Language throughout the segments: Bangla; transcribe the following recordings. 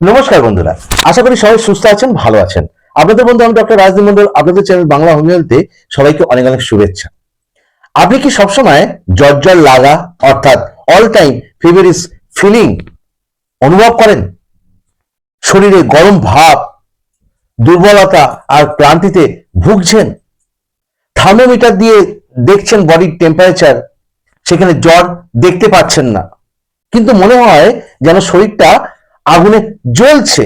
নমস্কার বন্ধুরা, আশা করি সবাই সুস্থ আছেন, ভালো আছেন। আপনাদের বন্ধু, আমি ডক্টর রাজদীপ মন্ডল আপনাদের চ্যানেল বাংলা হোম হেলথে সবাইকে অনেক অনেক শুভেচ্ছা। আপনি কি সবসময় জ্বর লাগা, অর্থাৎ অল টাইম ফিভারিস ফিলিং অনুভব করেন? শরীরে গরম ভাব, দুর্বলতা আর ক্লান্তিতে ভুগছেন? থার্মোমিটার দিয়ে দেখছেন বডির টেম্পারেচার সেখানে জ্বর দেখতে পাচ্ছেন না। কিন্তু মনে হয় যেন শরীরটা আগুনে জ্বলছে।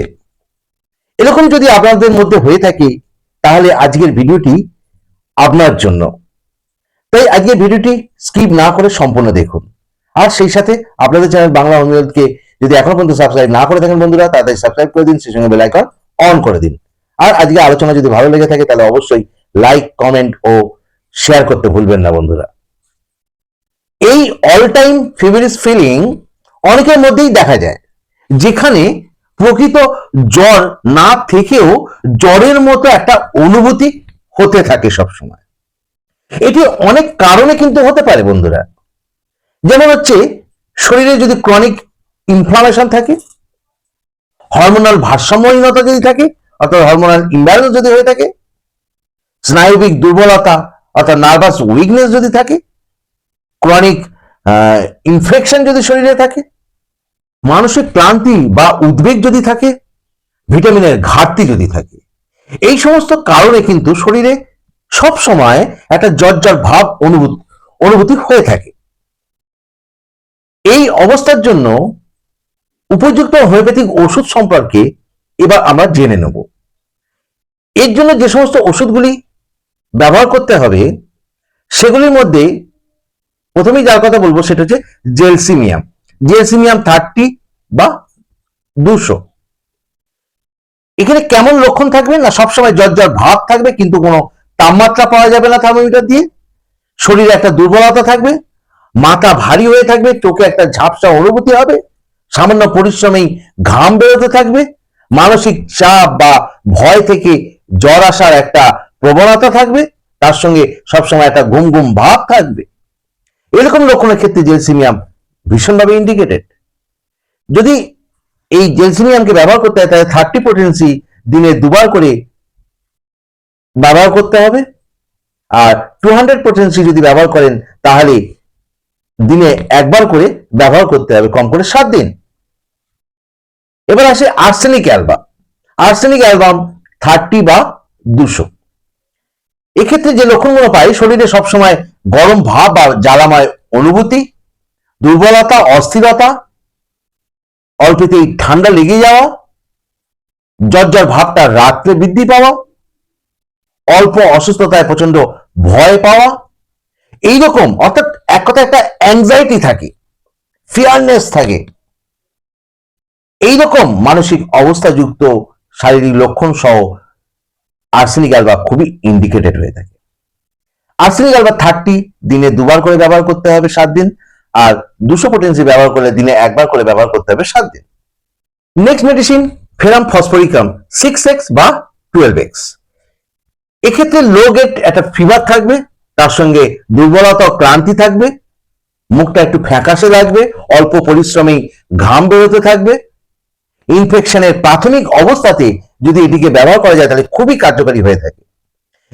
এরকম যদি আপনাদের মধ্যে হয়ে থাকে, তাহলে আজকের ভিডিওটি আপনার জন্য। তাই আজকের ভিডিওটি স্কিপ না করে সম্পূর্ণ দেখুন। আর সেই সাথে আপনাদের চ্যানেল বাংলা অনুরোধকে যদি এখনও পর্যন্ত সাবস্ক্রাইব না করে থাকেন বন্ধুরা তাদের সাবস্ক্রাইব করে দিন, সেই সঙ্গে বেল আইকন অন করে দিন। আর আজকে আলোচনা যদি ভালো লেগে থাকে, তাহলে অবশ্যই লাইক কমেন্ট ও শেয়ার করতে ভুলবেন না বন্ধুরা। এই অল টাইম ফিভারিস ফিলিং অনেকের মধ্যেই দেখা যায়। যেখানে প্রকৃত জ্বর না থেকেও জ্বরের মতো একটা অনুভূতি হতে থাকে সব সময় এটি অনেক কারণে কিন্তু হতে পারে বন্ধুরা। যেমন হচ্ছে, শরীরে যদি ক্রনিক ইনফ্লামেশন থাকে হরমোনাল ভারসাম্যহীনতা যদি থাকে, অর্থাৎ হরমোনাল ইমব্যালেন্স যদি হয়ে থাকে, স্নায়বিক দুর্বলতা, অর্থাৎ নার্ভাস উইকনেস যদি থাকে ক্রনিক ইনফেকশন যদি শরীরে থাকে মানসিক ক্লান্তি বা উদ্বেগ যদি থাকে, ভিটামিনের ঘাটতি যদি থাকে, এই সমস্ত কারণে কিন্তু শরীরে সব সময় একটা জর্জর ভাব অনুভূতি অনুভূতি হয়ে থাকে। এই অবস্থার জন্য উপযুক্ত হোমিওপ্যাথিক ওষুধ সম্পর্কে এবার আমরা জেনে নেব। এর জন্য যে সমস্ত ওষুধগুলি ব্যবহার করতে হবে, সেগুলির মধ্যে প্রথমেই যার কথা বলব সেটা হচ্ছে জেলসিমিয়াম। জেলসিমিয়াম থার্টি বা দুশো। এখানে কেমন লক্ষণ থাকবে না? সবসময় জ্বর ভাব থাকবে, কিন্তু কোনো তাপমাত্রা পাওয়া যাবে না থার্মোমিটার দিয়ে। শরীরে একটা দুর্বলতা থাকবে, মাথা ভারী হয়ে থাকবে, চোখে একটা ঝাপসা অনুভূতি হবে, সামান্য পরিশ্রমেই ঘাম বেরোতে থাকবে, মানসিক চাপ বা ভয় থেকে জ্বর আসার একটা প্রবণতা থাকবে, তার সঙ্গে সবসময় একটা ঘুম ঘুম ভাব থাকবে। এরকম লক্ষণের ক্ষেত্রে জেলসিমিয়াম ভীষণভাবে ইন্ডিকেটেড যদি এই জেলসিমিয়ামকে ব্যবহার করতে হয়, তাহলে থার্টি পোটেন্সি দিনে দুবার করে ব্যবহার করতে হবে। আর টু হান্ড্রেড পোটেন্সি যদি ব্যবহার করেন, তাহলে দিনে একবার করে ব্যবহার করতে হবে, কম করে সাত দিন। এবার আসে arsenic album arsenic album thirty বা দুশো। এক্ষেত্রে যে লক্ষণগুলো পাই, শরীরে সবসময় গরম ভাব বা জ্বালাময় অনুভূতি দুর্বলতা, অস্থিরতা অল্পতেই ঠান্ডা লেগে যাওয়া জ্বর ভাবটা রাত্রে বৃদ্ধি পাওয়া, অল্প অসুস্থতায় প্রচণ্ড ভয় পাওয়া, এইরকম, অর্থাৎ এক কথা একটা অ্যাংজাইটি থাকে ফিয়ারনেস থাকে, এইরকম মানসিক অবস্থাযুক্ত শারীরিক লক্ষণ সহ আর্সেনিক অ্যালবা খুবই ইন্ডিকেটেড হয়ে থাকে। আর্সেনিক অ্যালবা থার্টি দিনে দুবার করে ব্যবহার করতে হবে সাত দিন। আর দুশো পোটেন্সি ব্যবহার করলে দিনে একবার করে ব্যবহার করতে হবে সাত দিন। Next medicine ferrum phosphoricum six X বা টুয়েলভ এক্স এক্ষেত্রে লো গেট একটা ফিভার থাকবে, তার সঙ্গে দুর্বলতা ক্লান্তি থাকবে, মুখটা একটু ফ্যাকাশে লাগবে, অল্প পরিশ্রমেই ঘাম বেরোতে থাকবে। ইনফেকশনের প্রাথমিক অবস্থাতে যদি এটিকে ব্যবহার করা যায়, তাহলে খুবই কার্যকারী হয়ে থাকে।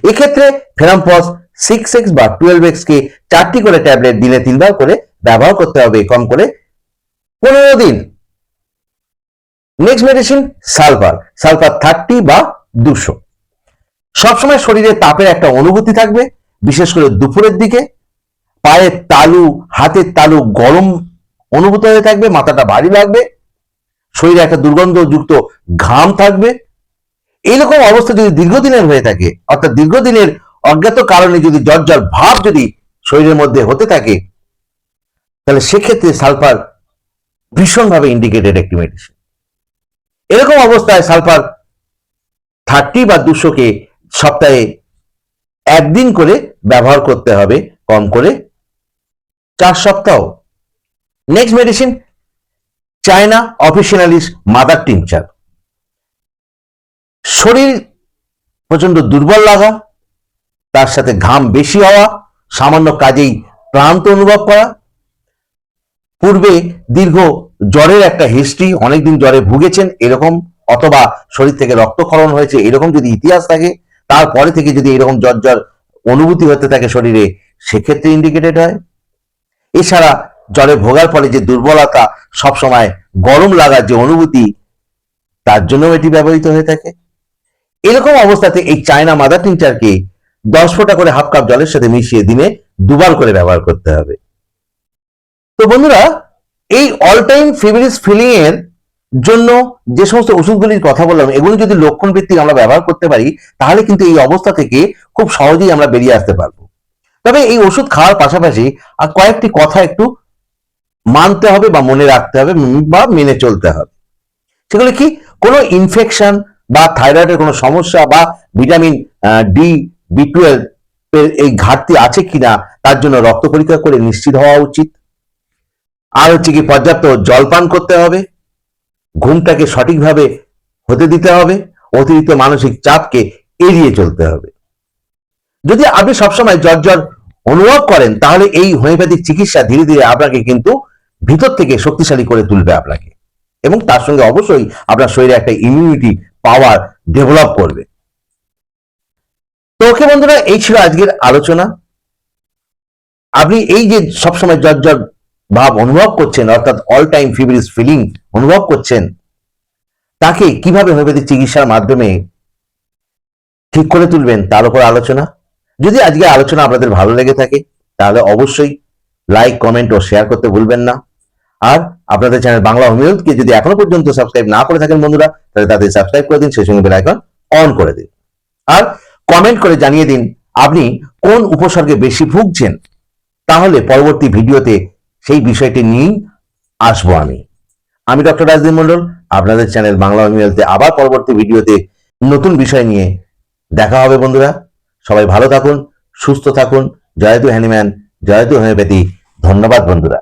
এক্ষেত্রে ফেরামপস সিক্স এক্স বা টুয়েলভ এক্স কে চারটি করে ট্যাবলেট দিনে তিনবার করে ব্যবহার করতে হবে কম করে পনেরো দিন। Next medicine sulphur sulphur thirty বা দুশো। সবসময় শরীরে তাপের একটা অনুভূতি থাকবে, বিশেষ করে দুপুরের দিকে। পায়ের তালু, হাতের তালু গরম অনুভূত হয়ে থাকবে, মাথাটা ভারী লাগবে। শরীরে একটা দুর্গন্ধযুক্ত ঘাম থাকবে। এইরকম অবস্থা যদি দীর্ঘদিনের হয়ে থাকে, অর্থাৎ দীর্ঘদিনের অজ্ঞাত কারণে যদি জ্বর ভাব যদি শরীরের মধ্যে হতে থাকে তাহলে সেক্ষেত্রে সালফার ভীষণভাবে ইন্ডিকেটেড একটি মেডিসিন এরকম অবস্থায় সালফার থার্টি বা দুশোকে সপ্তাহে একদিন করে ব্যবহার করতে হবে, কম করে চার সপ্তাহ। Next medicine china officinalis mother tincture শরীর প্রচণ্ড দুর্বল লাগা, তার সাথে ঘাম বেশি হওয়া, সামান্য কাজেই ক্লান্ত অনুভব করা পূর্বে দীর্ঘ জ্বরের একটা হিস্ট্রি অনেকদিন জ্বরে ভুগেছেন, এরকম অথবা শরীর থেকে রক্তক্ষরণ হয়েছে, এরকম যদি ইতিহাস থাকে, তারপরে থেকে যদি এরকম জ্বর জ্বর অনুভূতি হতে থাকে শরীরে, সেক্ষেত্রে ইন্ডিকেটেড হয়। এছাড়া জ্বরে ভোগার ফলে যে দুর্বলতা সবসময় গরম লাগার যে অনুভূতি, তার জন্য এটি ব্যবহৃত হয়ে থাকে। এরকম অবস্থাতে এই চায়না মাদার টিংচারকে দশ ফোঁটা করে হাফ কাপ জলের সাথে মিশিয়ে দিনে দুবার করে ব্যবহার করতে হবে। তো বন্ধুরা, এই অল টাইম ফিভারিস ফিলিং এর জন্য যে সমস্ত ওষুধগুলির কথা বললাম, এগুলো যদি লক্ষণ ভিত্তিক আমরা ব্যবহার করতে পারি, তাহলে কিন্তু এই অবস্থা থেকে খুব সহজেই আমরা বেরিয়ে আসতে পারব। তবে এই ওষুধ খাওয়ার পাশাপাশি আর কয়েকটি কথা একটু মানতে হবে বা মনে রাখতে হবে বা মেনে চলতে হবে। সেগুলো কি? কোনো ইনফেকশন বা থাইরয়েডের কোনো সমস্যা বা ভিটামিন ডি বি টুয়েলভ এই ঘাটতি আছে কিনা, তার জন্য রক্ত পরীক্ষা করে নিশ্চিত হওয়া উচিত। আর হচ্ছে কি পর্যাপ্ত জল পান করতে হবে, ঘুমটাকে সঠিকভাবে হতে দিতে হবে, অতিরিক্ত মানসিক চাপকে এড়িয়ে চলতে হবে। যদি আপনি সবসময় জ্বর অনুভব করেন, তাহলে এই হোমিওপ্যাথিক চিকিৎসা ধীরে ধীরে আপনাকে কিন্তু ভিতর থেকে শক্তিশালী করে তুলবে আপনাকে। এবং তার সঙ্গে অবশ্যই আপনার শরীরে একটা ইমিউনিটি পাওয়ার ডেভেলপ করবে। তো ওকে বন্ধুরা, এই ছিল আজকের আলোচনা। আপনি এই যে সবসময় জ্বর ভাব অনুভব করছেন, অর্থাৎ অল টাইম ফিভারিস ফিলিং অনুভব করছেন, তাকে কীভাবে হোমিওপ্যাথিক চিকিৎসার মাধ্যমে ঠিক করে তুলবেন তার উপর আলোচনা? যদি আজকে আলোচনা আপনাদের ভালো লেগে থাকে, তাহলে অবশ্যই লাইক কমেন্ট ও শেয়ার করতে ভুলবেন না। আর আপনাদের চ্যানেল বাংলা হোমিওপ্যাথিকে যদি এখনও পর্যন্ত সাবস্ক্রাইব না করে থাকেন বন্ধুরা, তাহলে তাদের সাবস্ক্রাইব করে দিন, সেই সঙ্গে বেল আইকন অন করে দিন। আর কমেন্ট করে জানিয়ে দিন, আপনি কোন উপসর্গে বেশি ভুগছেন? তাহলে পরবর্তী ভিডিওতে সেই বিষয়টি নিয়েই আসব আমি। আমি ডক্টর রাজদীপ মন্ডল আপনাদের চ্যানেল বাংলা হোমিওপ্যাথিতে আবার পরবর্তী ভিডিওতে নতুন বিষয় নিয়ে দেখা হবে বন্ধুরা। সবাই ভালো থাকুন, সুস্থ থাকুন। জয়তু হ্যানিম্যান জয়তু হোমিওপ্যাথি। ধন্যবাদ বন্ধুরা।